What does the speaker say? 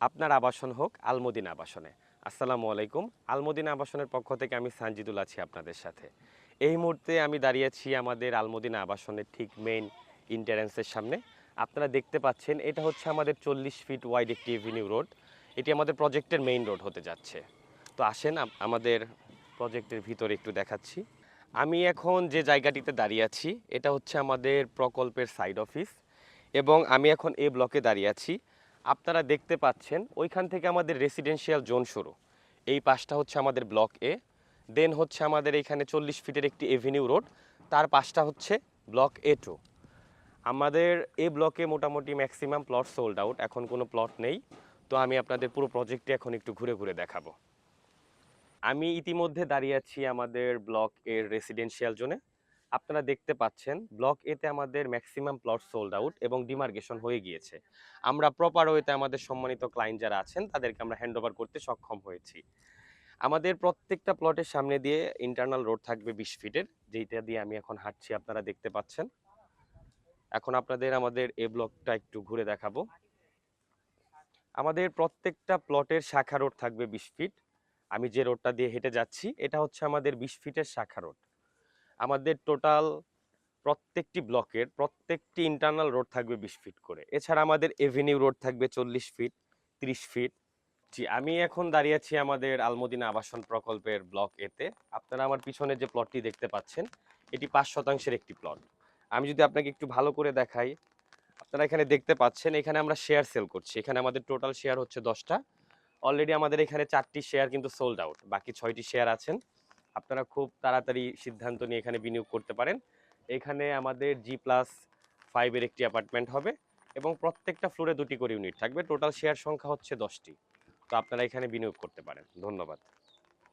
আপনার আবাসন হোক আলমদিন আবাসনে। আসসালামু আলাইকুম। আলমদিন আবাসনের পক্ষ থেকে আমি সানজিদুল আছি আপনাদের সাথে। এই মুহূর্তে আমি দাঁড়িয়েছি আমাদের আলমদিন আবাসনের ঠিক মেইন ইন্টারেন্সের সামনে। আপনারা দেখতে পাচ্ছেন, এটা হচ্ছে আমাদের চল্লিশ ফিট ওয়াইড একটি এভিনিউ রোড এটি আমাদের প্রজেক্টের মেইন রোড হতে যাচ্ছে। তো আসেন আমাদের প্রজেক্টের ভিতরে একটু দেখাচ্ছি। আমি এখন যে জায়গাটিতে দাঁড়িয়ে আছি, এটা হচ্ছে আমাদের প্রকল্পের সাইড অফিস এবং আমি এখন এ ব্লকে দাঁড়িয়ে আছি। আপনারা দেখতে পাচ্ছেন, ওইখান থেকে আমাদের রেসিডেন্সিয়াল জোন শুরু। এই পাশটা হচ্ছে আমাদের ব্লক এ দেন হচ্ছে আমাদের এখানে চল্লিশ ফিটের একটি এভিনিউ রোড তার পাশটা হচ্ছে ব্লক এ টু আমাদের এ ব্লকে মোটামুটি ম্যাক্সিমাম প্লট সোল্ড আউট এখন কোনো প্লট নেই। তো আমি আপনাদের পুরো প্রজেক্টটি এখন একটু ঘুরে ঘুরে দেখাবো। আমি ইতিমধ্যে দাঁড়িয়ে আছি আমাদের ব্লক এর রেসিডেন্সিয়াল জোনে আপনারা দেখতে পাচ্ছেন ব্লক এতে আমাদের ম্যাক্সিমাম প্লট সোল্ড আউট এবং ডিমার্গেশন হয়ে গিয়েছে। আমরা প্রপার ওয়েতে আমাদের সম্মানিত ক্লায়েন্ট যারা আছেন, তাদেরকে আমরা হ্যান্ড করতে সক্ষম হয়েছি। আমাদের প্রত্যেকটা প্লটের সামনে দিয়ে ইন্টারনাল রোড থাকবে বিশ ফিটের যেইটা দিয়ে আমি এখন হাঁটছি, আপনারা দেখতে পাচ্ছেন। এখন আপনাদের আমাদের এ ব্লকটা একটু ঘুরে দেখাবো। আমাদের প্রত্যেকটা প্লটের শাখা রোড থাকবে বিশ ফিট আমি যে রোডটা দিয়ে হেঁটে যাচ্ছি, এটা হচ্ছে আমাদের বিশ ফিটের শাখা রোড আমাদের টোটাল প্রত্যেকটি ব্লকের প্রত্যেকটি ইন্টারনাল রোড থাকবে বিশ ফিট করে। এছাড়া আমাদের এভিনিউ রোড থাকবে চল্লিশ ফিট ত্রিশ ফিট জি, আমি এখন দাঁড়িয়ে আছি আমাদের আলমদিনা আবাসন প্রকল্পের ব্লক এতে আপনারা আমার পিছনে যে প্লটটি দেখতে পাচ্ছেন, এটি পাঁচ শতাংশের একটি প্লট আমি যদি আপনাকে একটু ভালো করে দেখাই, আপনারা এখানে দেখতে পাচ্ছেন, এখানে আমরা শেয়ার সেল করছি। এখানে আমাদের টোটাল শেয়ার হচ্ছে দশটা। অলরেডি আমাদের এখানে চারটি শেয়ার কিন্তু সোল্ড আউট বাকি ছয়টি শেয়ার আছেন। আপনারা খুব তাড়াতাড়ি সিদ্ধান্ত নিয়ে এখানে বিনিয়োগ করতে পারেন। এখানে আমাদের জি প্লাস ফাইভের একটি অ্যাপার্টমেন্ট হবে এবং প্রত্যেকটা ফ্লোরে দুটি করে ইউনিট থাকবে। টোটাল শেয়ার সংখ্যা হচ্ছে দশটি। তো আপনারা এখানে বিনিয়োগ করতে পারেন। ধন্যবাদ।